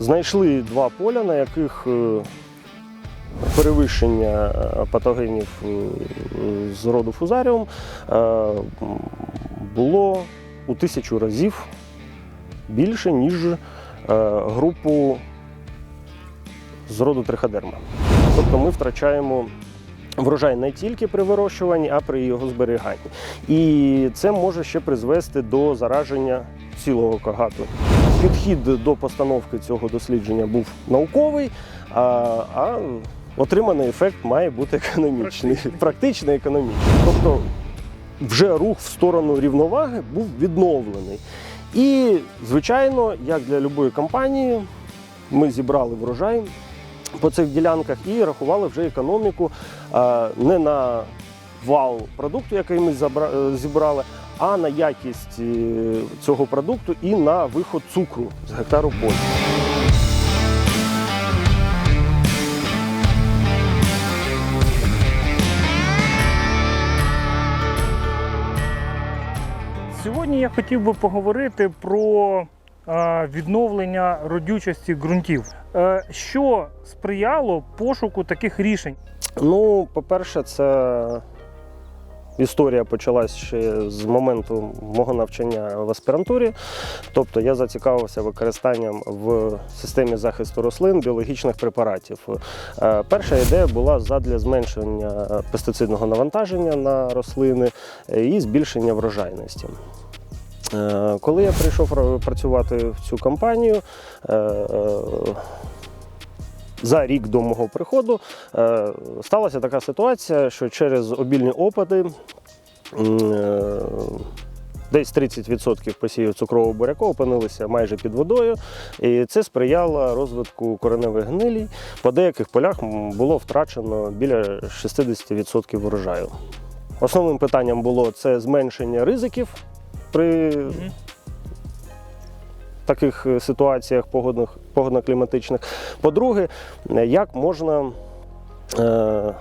Знайшли два поля, на яких е, перевищення е, патогенів е, з роду фузаріум було у тисячу разів більше, ніж групу з роду триходерма. Тобто ми втрачаємо врожай не тільки при вирощуванні, а при його зберіганні. І це може ще призвести до зараження цілого кагату. Підхід до постановки цього дослідження був науковий, а, а отриманий ефект має бути економічний, Практичний. практичний економічний. Тобто вже рух в сторону рівноваги був відновлений. І, звичайно, як для будь-якої компанії, ми зібрали врожай по цих ділянках і рахували вже економіку не на вал продукту, який ми е, зібрали, а на якість е, цього продукту і на виход цукру з гектару поля. Сьогодні я хотів би поговорити про відновлення родючості ґрунтів. Е, Що сприяло пошуку таких рішень? Ну, по-перше, це історія почалась ще з моменту мого навчання в аспірантурі. Тобто я зацікавився використанням в системі захисту рослин біологічних препаратів. Е, Перша ідея була задля зменшення пестицидного навантаження на рослини е, і збільшення врожайності. Е, Коли я прийшов працювати в цю компанію, за рік до мого приходу е, сталася така ситуація, що через обільні опади е, десь 30% посівів цукрового буряку опинилися майже під водою, і це сприяло розвитку кореневих гнилій. По деяких полях було втрачено біля 60% врожаю. Основним питанням було це зменшення ризиків при таких е, ситуаціях погодно-кліматичних. По-друге, е, як можна е,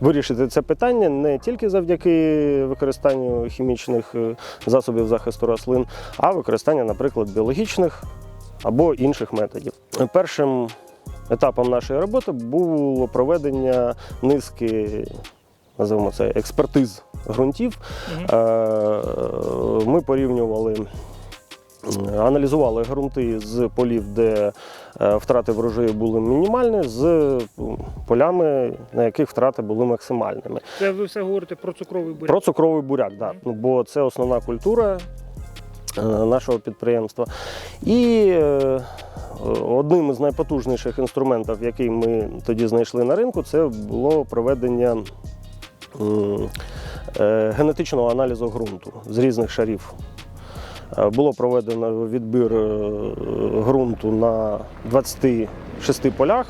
вирішити це питання не тільки завдяки використанню хімічних е, засобів захисту рослин, а використання, наприклад, біологічних або інших методів. Першим етапом нашої роботи було проведення низки. Називаємо це експертиз ґрунтів. Ми порівнювали, аналізували ґрунти з полів, де е, втрати врожаю були мінімальні, з полями, на яких втрати були максимальними. Це ви все говорите про цукровий буряк. Про цукровий буряк, да. ну, бо це основна культура е, нашого підприємства. І е, одним із найпотужніших інструментів, який ми тоді знайшли на ринку, це було проведення генетичного аналізу ґрунту з різних шарів. Е, Було проведено відбір е, ґрунту на 26 полях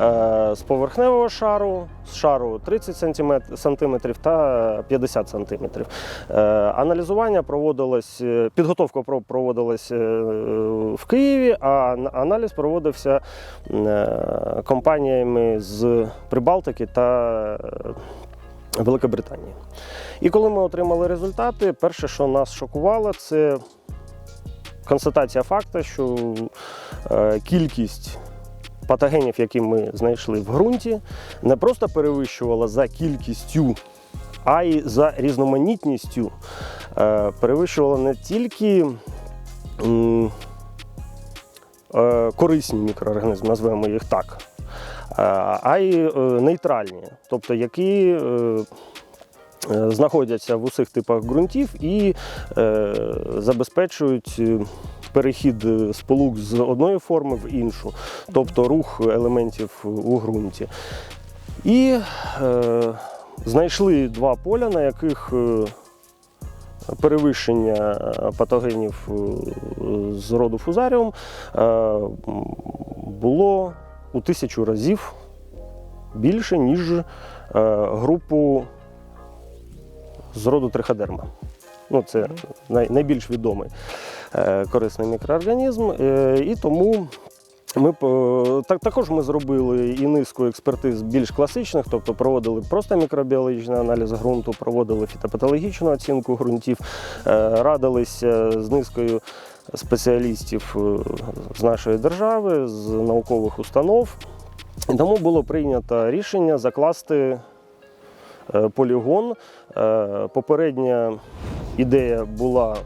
е, з поверхневого шару, з шару 30 см та 50 см. Аналізування проводилось, підготовка про- проводилась в Києві, а аналіз проводився компаніями з Прибалтики та Великобританії. І коли ми отримали результати, перше, що нас шокувало, це констатація факту, що е, кількість патогенів, які ми знайшли в ґрунті, не просто перевищувала за кількістю, а й за різноманітністю е, перевищувала не тільки е, корисні мікроорганізми, назвемо їх так, а й е, нейтральні, тобто які е, е, знаходяться в усіх типах ґрунтів і забезпечують. Перехід сполук з одної форми в іншу, тобто рух елементів у ґрунті. І е, знайшли два поля, на яких перевищення патогенів з роду фузаріум е, було у тисячу разів більше, ніж е, групу з роду триходерма. Ну, це найбільш відомий е, корисний мікроорганізм. Е, і тому ми так, також ми зробили і низку експертиз більш класичних, тобто проводили просто мікробіологічний аналіз ґрунту, проводили фітопатологічну оцінку ґрунтів, радилися з низкою спеціалістів е, з нашої держави, з наукових установ. І тому було прийнято рішення закласти е, полігон. Е, Попередня ідея була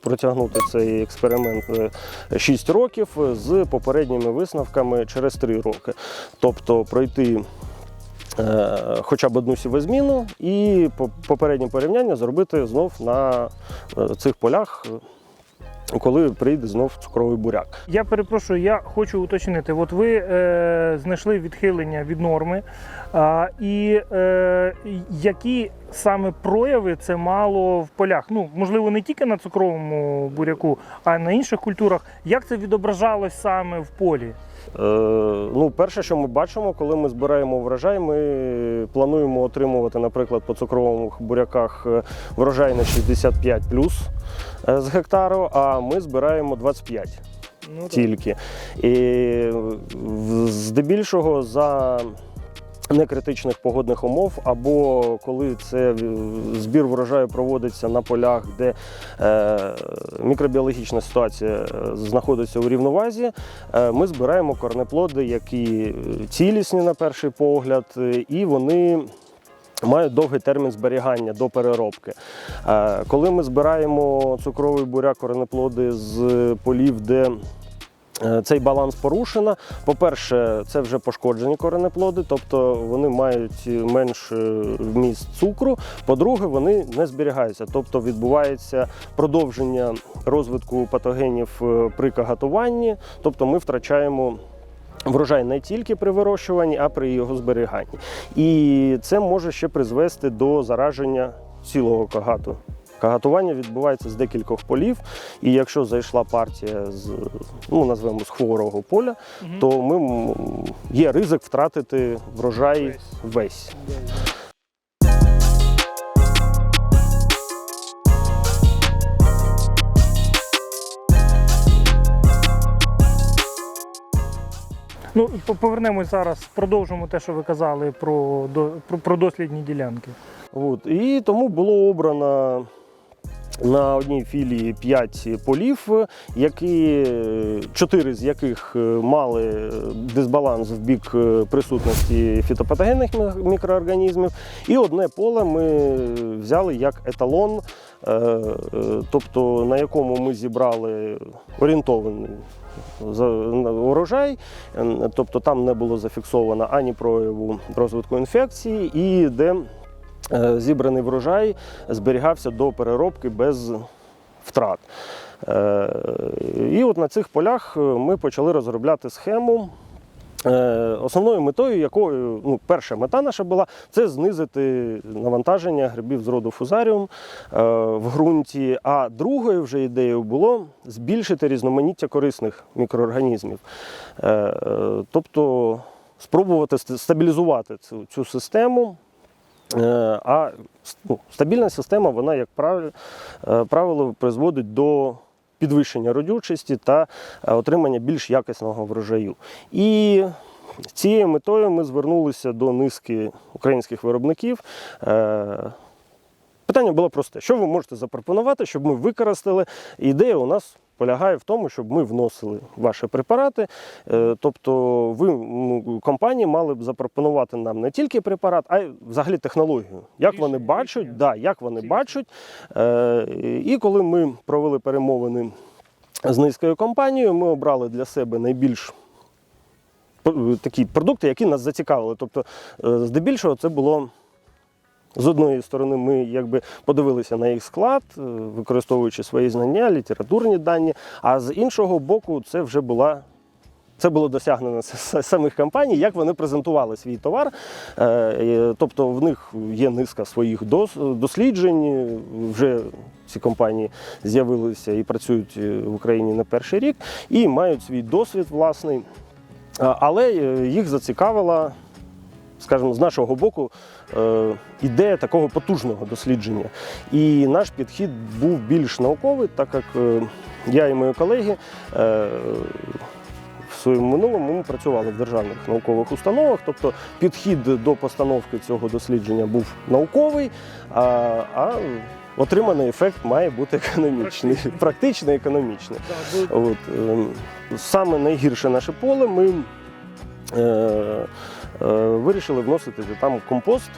протягнути цей експеримент 6 років з попередніми висновками через 3 роки. Тобто пройти хоча б одну сівозміну і по- попереднє порівняння зробити знов на е, цих полях, е, коли прийде знов цукровий буряк. Я перепрошую, я хочу уточнити. От ви е, знайшли відхилення від норми, а, і е, які саме прояви це мало в полях? Ну, можливо, не тільки на цукровому буряку, а й на інших культурах. Як це відображалось саме в полі? Е, ну, перше, що ми бачимо, коли ми збираємо врожай, ми плануємо отримувати, наприклад, по цукрових буряках е, врожай на 65 плюс е, з гектару, а ми збираємо 25 Ну, тільки. І здебільшого за некритичних погодних умов, або коли це збір врожаю проводиться на полях, де е, мікробіологічна ситуація е, знаходиться у рівновазі, е, ми збираємо корнеплоди, які е, цілісні на перший погляд, е, і вони. Мають довгий термін зберігання до переробки. Е, Коли ми збираємо цукровий буряк, коренеплоди з полів, де е, цей баланс порушено. По-перше, це вже пошкоджені коренеплоди, тобто вони мають менш е, вміст цукру. По-друге, вони не зберігаються, тобто відбувається продовження розвитку патогенів е, при кагатуванні, тобто ми втрачаємо. Врожай не тільки при вирощуванні, а при його зберіганні. І це може ще призвести до зараження цілого кагату. Кагатування відбувається з декількох полів, і якщо зайшла партія з ну назвемо з хворого поля, Мгм. то ми є ризик втратити врожай весь. Ну, по- повернемось зараз, продовжимо те, що ви казали про, до- про, про дослідні ділянки. От. І тому було обрано на одній філії 5 полів, які, чотири з яких е, мали дисбаланс в бік е, присутності фітопатогенних мікроорганізмів. І одне поле ми взяли як еталон, е, е, тобто на якому ми зібрали орієнтований за- урожай, е, тобто там не було зафіксовано ані прояву розвитку інфекції, і де е, зібраний врожай зберігався до переробки без втрат. Е, І от на цих полях е, ми почали розробляти схему. Е, Основною метою, якою ну, перша мета наша була, це знизити навантаження грибів з роду фузаріум е, в ґрунті. А другою вже ідеєю було збільшити різноманіття корисних мікроорганізмів. Е, е, Тобто спробувати стабілізувати цю, цю систему. Е, А ну, стабільна система, вона, як правило, е, призводить до підвищення родючості та е, отримання більш якісного врожаю. І цією метою ми звернулися до низки українських виробників. Питання було просте: що ви можете запропонувати, щоб ми використали? Ідея у нас полягає в тому, щоб ми вносили ваші препарати. Е, Тобто, ви ну, компанії мали б запропонувати нам не тільки препарат, а й взагалі технологію. Як вони бачать, да, як вони бачать. Е, І коли ми провели перемовини з низькою компанією, ми обрали для себе найбільш такі продукти, які нас зацікавили. Тобто, е, здебільшого, це було. З одної сторони, ми якби подивилися на їх склад, е, використовуючи свої знання, літературні дані. А з іншого боку, це вже була. Це було досягнено самих компаній, як вони презентували свій товар. Е, Тобто в них є низка своїх досліджень. Вже ці компанії з'явилися і працюють е, в Україні не перший рік, і мають свій досвід власний. Але їх зацікавила, скажімо, з нашого боку, е, ідея такого потужного дослідження. І наш підхід був більш науковий, так як е, я і мої колеги. е, В своєму минулому ми працювали в державних наукових установах, тобто підхід до постановки цього дослідження був науковий, а, а отриманий ефект має бути економічний, практичний економічний. От, ем, саме найгірше наше поле ми е, вирішили вносити там компост.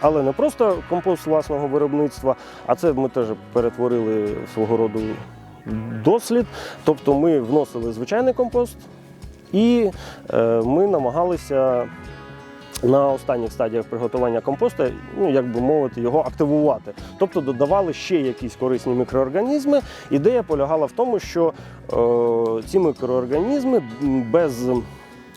Але не просто компост власного виробництва, а це ми теж перетворили свого роду дослід. Тобто ми вносили звичайний компост, і е, ми намагалися на останніх стадіях приготування компосту, ну як би мовити, його активувати. Тобто додавали ще якісь корисні мікроорганізми. Ідея полягала в тому, що е, ці мікроорганізми без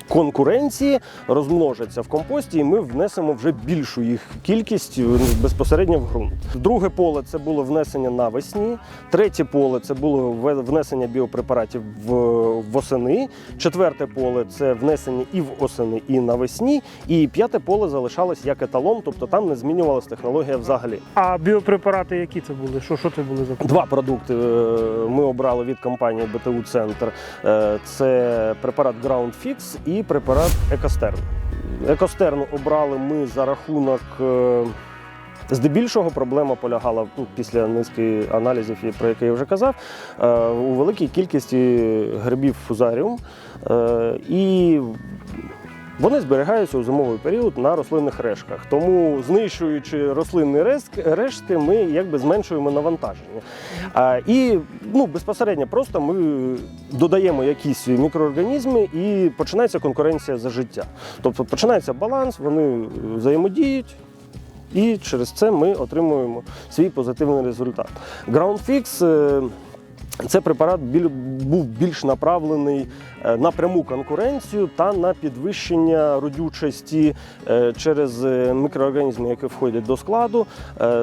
конкуренції розмножаться в компості, і ми внесемо вже більшу їх кількість е, безпосередньо в ґрунт. Друге поле це було внесення навесні. Третє поле це було внесення біопрепаратів в- восени. Четверте поле це внесення і в осени, і навесні. І п'яте поле залишалось як еталон, тобто там не змінювалася технологія взагалі. А біопрепарати які це були? Що, що це були за Два продукти е, ми обрали від компанії БТУ Центр. Е, Це препарат Ground Fix і препарат Екостерн. Екостерн обрали ми за рахунок. е, Здебільшого проблема полягала ну, після низки аналізів, про які я вже казав, е, у великій кількості грибів фузаріум. Е, І вони зберігаються у зимовий період на рослинних рештках. Тому, знищуючи рослинні рештки ми якби зменшуємо навантаження. А, і ну, безпосередньо просто ми додаємо якісь мікроорганізми і починається конкуренція за життя. Тобто починається баланс, вони взаємодіють. І через це ми отримуємо свій позитивний результат. GroundFix е, це препарат був більш направлений е, на пряму конкуренцію та на підвищення родючості е, через е, мікроорганізми, які входять до складу.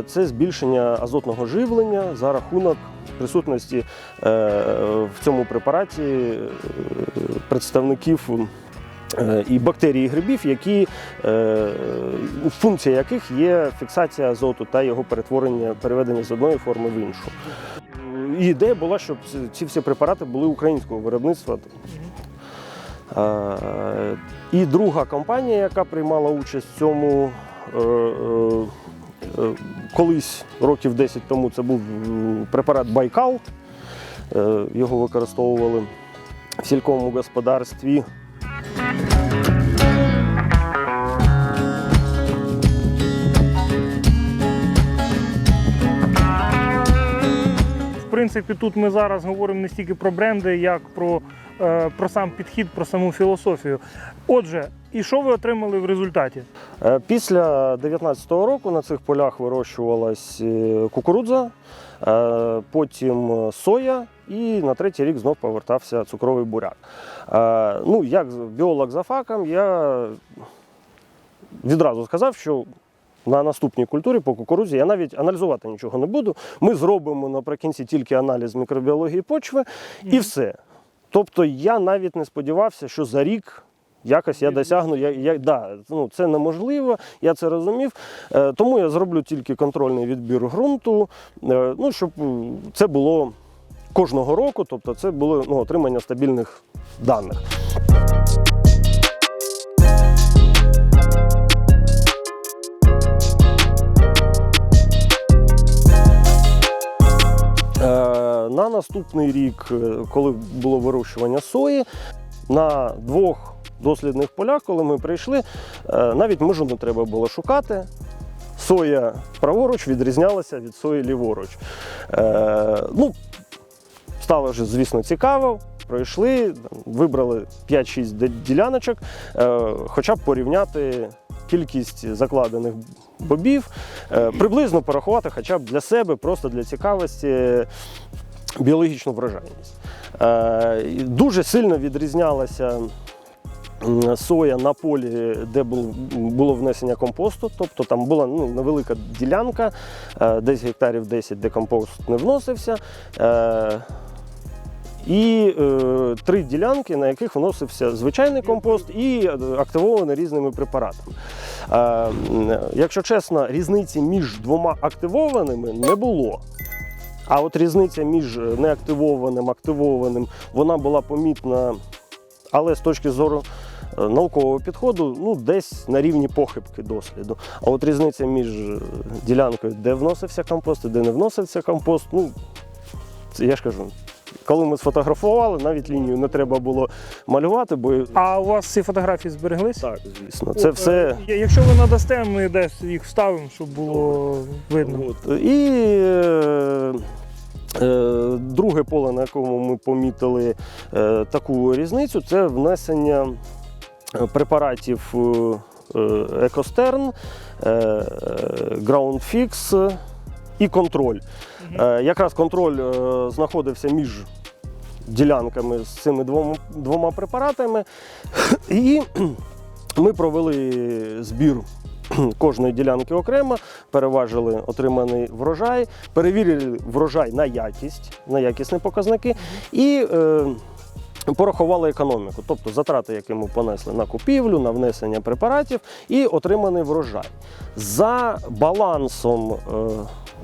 Це збільшення азотного живлення за рахунок присутності в цьому препараті представників. І бактерій і грибів, які, функція яких є фіксація азоту та його перетворення, переведення з одної форми в іншу. І ідея була, щоб ці- всі препарати були українського виробництва. І друга компанія, яка приймала участь в цьому е, е, колись років 10 тому, це був препарат Байкал. Е, Його використовували в сільському господарстві. Принципі, тут ми зараз говоримо не стільки про бренди, як про, е, про сам підхід, про саму філософію. Отже, і що ви отримали в результаті? Е, Після 19-го року на цих полях вирощувалась е, кукурудза, потім соя, і на третій рік знов повертався цукровий буряк. Ну, як біолог за факом, я відразу сказав, що на наступній культурі по кукурудзі я навіть аналізувати нічого не буду. Ми зробимо наприкінці тільки аналіз мікробіології почви і все. Тобто я навіть не сподівався, що за рік якось я досягну. Я, я, да, ну, це неможливо, я це розумів. Е, тому я зроблю тільки контрольний відбір ґрунту, е, ну, щоб це було кожного року, тобто це було ну, отримання стабільних даних. На наступний рік, е, коли було вирощування сої, на двох дослідних полях, коли ми прийшли, е, навіть межу не треба було шукати. Соя праворуч відрізнялася від сої ліворуч. Е, ну, стало вже, звісно, цікаво. Пройшли, вибрали 5-6 діляночок, хоча б порівняти кількість закладених бобів, приблизно порахувати хоча б для себе, просто для цікавості, біологічну врожайність. Е, Дуже сильно відрізнялася соя на полі, де було внесення компосту, тобто там була ну, невелика ділянка, е, десь гектарів 10, де компост не вносився. Е, І е, три ділянки, на яких вносився звичайний компост і активований різними препаратами. Е, якщо чесно, різниці між двома активованими не було. А от різниця між неактивованим активованим вона була помітна, але з точки зору е, наукового підходу ну, десь на рівні похибки досліду. А от різниця між е, ділянкою, де вносився компост і де не вносився компост, ну, це я ж кажу. Коли ми сфотографували, навіть лінію не треба було малювати, бо А у вас ці фотографії збереглись? так, звісно, це все. Е, Якщо ви надасте, ми десь їх вставимо, щоб було видно. От. І е, е, друге поле, на якому ми помітили е, таку різницю, це внесення е, препаратів е, е, Екостерн, е, е, Groundfix і контроль. Е, Якраз контроль е, знаходився між ділянками з цими двома, препаратами. І ми провели збір кожної ділянки окремо, переважили отриманий врожай, перевірили врожай на якість, на якісні показники і е, порахували економіку, тобто затрати, які ми понесли на купівлю, на внесення препаратів і отриманий врожай. За балансом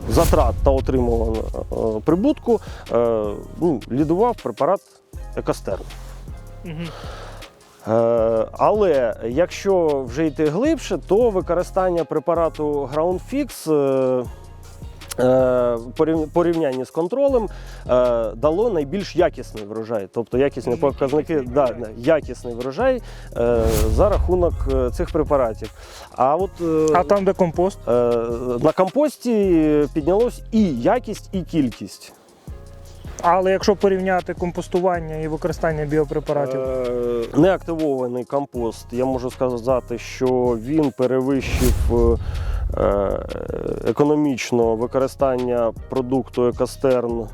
затрат та отримуваного е, прибутку е, ну, лідував препарат Екостерн. Мгм. Е, Але якщо вже йти глибше, то використання препарату GroundFix порівнянні з контролем е, дало найбільш якісний врожай. Тобто якісні показники, Якісний да, врожай. якісний врожай е, за рахунок е, цих препаратів. А от е, А там, де компост? е, на компості піднялось і якість, і кількість. Але якщо порівняти компостування і використання біопрепаратів, Е, Неактивований компост, я можу сказати, що він перевищив е, е, економічно використання продукту Екостерн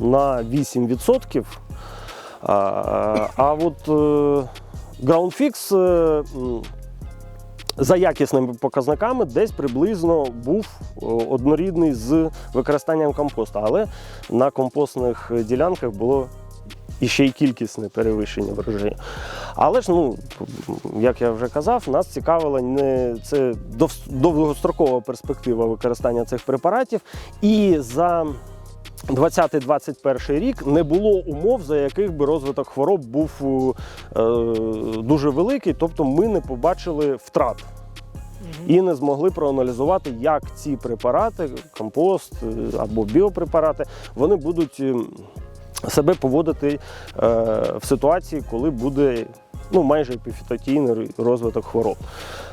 на 8%. А, а от е, GroundFix е, за якісними показниками десь приблизно був однорідний з використанням компосту, але на компостних ділянках було і ще й кількісне перевищення врожаю. Але ж, ну, як я вже казав, нас цікавила не це довгострокова перспектива використання цих препаратів. І за 20-21 рік не було умов, за яких би розвиток хвороб був е, дуже великий, тобто ми не побачили втрат і не змогли проаналізувати, як ці препарати, компост е, або біопрепарати, вони будуть е, себе поводити е, в ситуації, коли буде ну, майже епіфітотійний розвиток хвороб.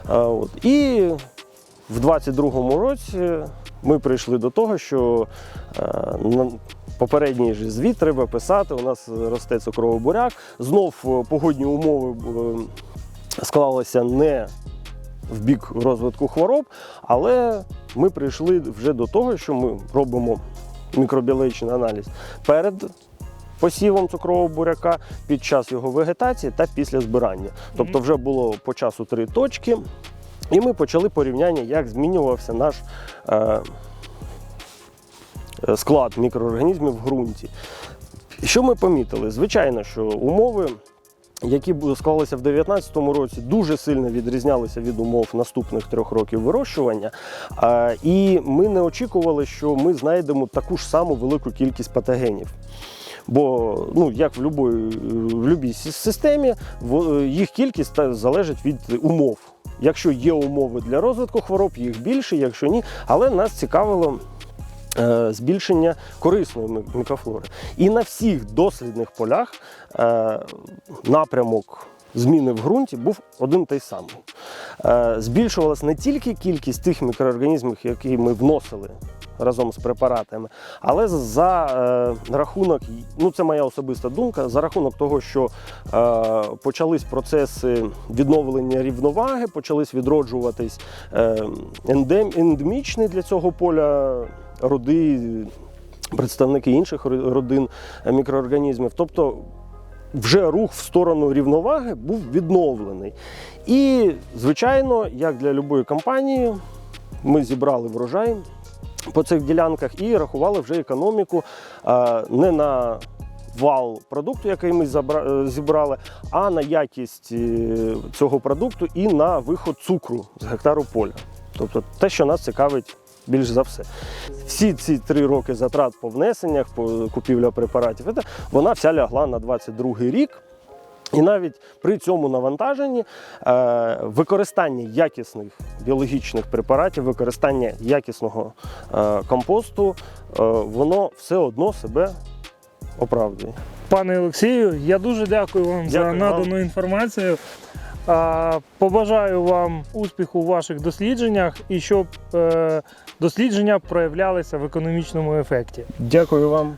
Е, от. І в 22-му році ми прийшли до того, що е, попередній же звіт треба писати. У нас росте цукровий буряк. Знов погодні умови склалися не в бік розвитку хвороб, але ми прийшли вже до того, що ми робимо мікробіологічний аналіз перед посівом цукрового буряка, під час його вегетації та після збирання. Тобто, вже було по часу три точки, і ми почали порівняння, як змінювався наш е, е, склад мікроорганізмів в ґрунті. Що ми помітили? Звичайно, що умови які склалися в 2019 році, дуже сильно відрізнялися від умов наступних трьох років вирощування. І ми не очікували, що ми знайдемо таку ж саму велику кількість патогенів. Бо, ну, як в любої, в системі, во- їх кількість залежить від умов. Якщо є умови для розвитку хвороб, їх більше, якщо ні. Але нас цікавило е, збільшення корисної мікрофлори. І на всіх дослідних полях е, напрямок зміни в ґрунті був один той самий. Е, збільшувалась не тільки кількість тих мікроорганізмів, які ми вносили разом з препаратами, але за е, рахунок, ну це моя особиста думка, за рахунок того, що е, почались процеси відновлення рівноваги, почались відроджуватись ендемічні для цього поля роди, представники інших родин мікроорганізмів. Тобто вже рух в сторону рівноваги був відновлений. І, звичайно, як для будь-якої компанії, ми зібрали врожай по цих ділянках і рахували вже економіку е, не на вал продукту, який ми е, зібрали, а на якість е, цього продукту і на виход цукру з гектару поля. Тобто те, що нас цікавить більш за все. Всі ці три роки затрат по внесеннях, по купівля препаратів, вона вся лягла на 22 рік. І навіть при цьому навантаженні е, використання якісних біологічних препаратів, використання якісного е, компосту, е, воно все одно себе оправдує. Пане Олексію, я дуже дякую вам за надану вам. інформацію. Побажаю вам успіху у ваших дослідженнях і щоб дослідження проявлялися в економічному ефекті. Дякую вам.